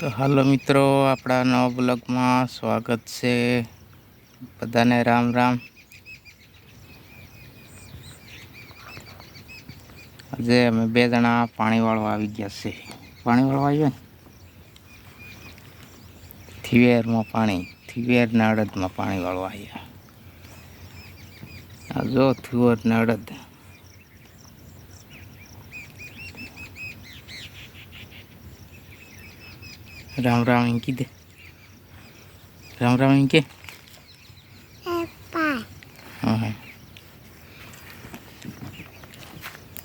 તો હાલો મિત્રો, આપણા નવા બ્લોગમાં સ્વાગત છે. બધાને રામ રામ. આજે અમે બે જણા પાણી વાળવા આવી ગયા છે. પાણી વાળવા આવ્યા ને? થિવેરમાં પાણી થિવેરના અડદમાં પાણી વાળવા આવ્યા. જો થુવર ને અડદ રામ રામ એમ કીધે. રામ રામ એમ કે?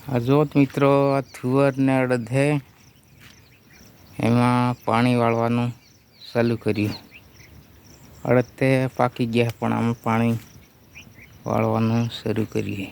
હા જો મિત્રો આ થુવરને અડધે એમાં પાણી વાળવાનું ચાલુ કર્યું. અડધે પાકી ગયા પણ આમાં પાણી વાળવાનું શરૂ કરીએ.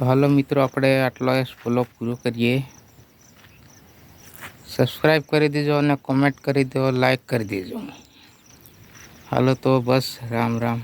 તો હાલો મિત્રો, આપણે આટલો ફોલો પૂરો કરીએ. સબસ્ક્રાઈબ કરી દેજો અને કોમેન્ટ કરી દો લાઈક કરી દેજો. હાલો તો બસ, રામ રામ.